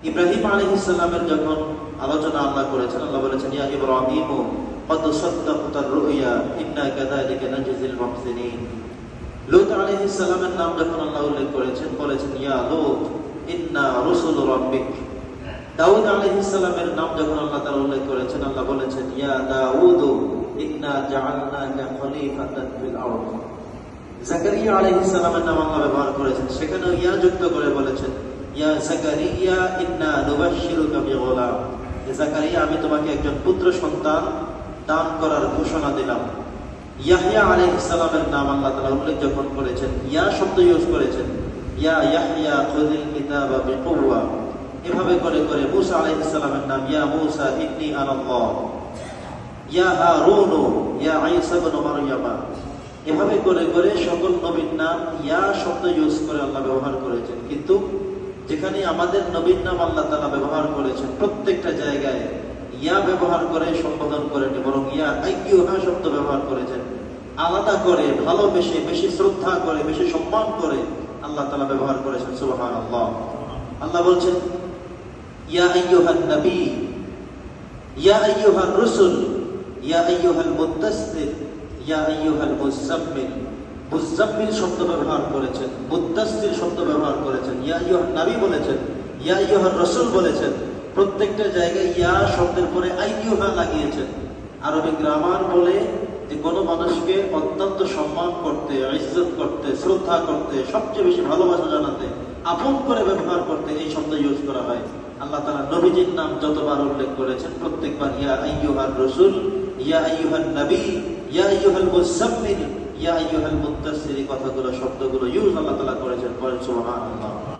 ইব্রাহিম আলী ইসলামের যখন আলোচনা আল্লাহ করেছেন। আল্লাহ বলেছেন, ইয়া ইব্রাহিম কত রুইয়া, ইন্না কাযালিকা মুহসিনিন। লূত নাম যখন আল্লাহ উল্লেখ করেছেন, বলেছেন, ইয়া লূত, ইন্না রাব্বিক। দাউদ আলাইহিস নাম যখন আল্লাহ তাআলা উল্লেখ করেছেন, আল্লাহ বলেছেন, ইয়া দাউদ, ইন্না জাআলনাকা খলিফাতান ফিল আরদ। জাকারিয়া আলাইহিস সালামের নাম আল্লাহ ব্যবহার করেছেন। সেখানে ইয়া যুক্ত করে বলেছেন আমি তোমাকে একজন পুত্র সন্তান দান করার ঘোষণা দিলাম। ইয়াহইয়া আলাইহিস সালামের নাম আল্লাহ তাআলা উল্লেখ যখন করেছেন। ইয়া শব্দ ইউজ করেছেন। এভাবে করে করে মুসা আলাইহিস সালামের নাম, ইয়া মুসা আনাল্লাহ ইয়া হারুন, ইয়া ঈসা ইবনে মারইয়ামা। এভাবে করে করে সকল নবীর নাম ইয়া শব্দ ইউজ করে আল্লাহ ব্যবহার করেছেন। কিন্তু যেখানে আমাদের নবীর নাম আল্লাহ তালা ব্যবহার করেছেন, প্রত্যেকটা জায়গায় ইয়া ব্যবহার করে, সম্বোধন করেন বরং ইয়া আইয়ুহা শব্দ ব্যবহার করেছেন। আলাদা করে, ভালোবেসে, বেশি শ্রদ্ধা করে, বেশি সম্মান করে আল্লাহ তালা ব্যবহার করেছেন, সুবহানাল্লাহ। আল্লাহ আল্লাহ বলছেন, ইয়া আইয়ুহান নবী, ইয়া আইয়ুহার রসুল, ইয়া আইয়ুহাল মুদ্দাসসির ইয়া আইয়ুহাল মুজাম্মিল মুজাম্মিল শব্দ ব্যবহার করেছেন মুদ্দাসসির শব্দ ব্যবহার করেছেন, ইয়া আইয়ুহান নবী বলেছেন, ইয়া আইয়ুহার রসুল বলেছেন, প্রত্যেকটা জায়গায় ইয়া শব্দের পরে আইয়ুহা লাগিয়েছেন। আরবি গ্রামার বলে যে কোনো মানুষকে অত্যন্ত সম্মান করতে, ইজ্জত করতে, শ্রদ্ধা করতে, সবচেয়ে বেশি ভালোবাসা জানাতে, আপন করে ব্যবহার করতে এই শব্দ ইউজ করা হয়। আল্লাহ তালা নবীজির নাম যতবার উল্লেখ করেছেন, প্রত্যেকবার ইয়া আইয়ুহার রসুল, ইয়া আইয়ুহান নবী, ইয়া আইয়ুহাল মুজাম্মিল ইয়া আইয়ুহাল মুত্তাসির এই কথাগুলো শব্দগুলো ইউজ আল্লাহ তাআলা করেছেন বলেন সুবহানাল্লাহ।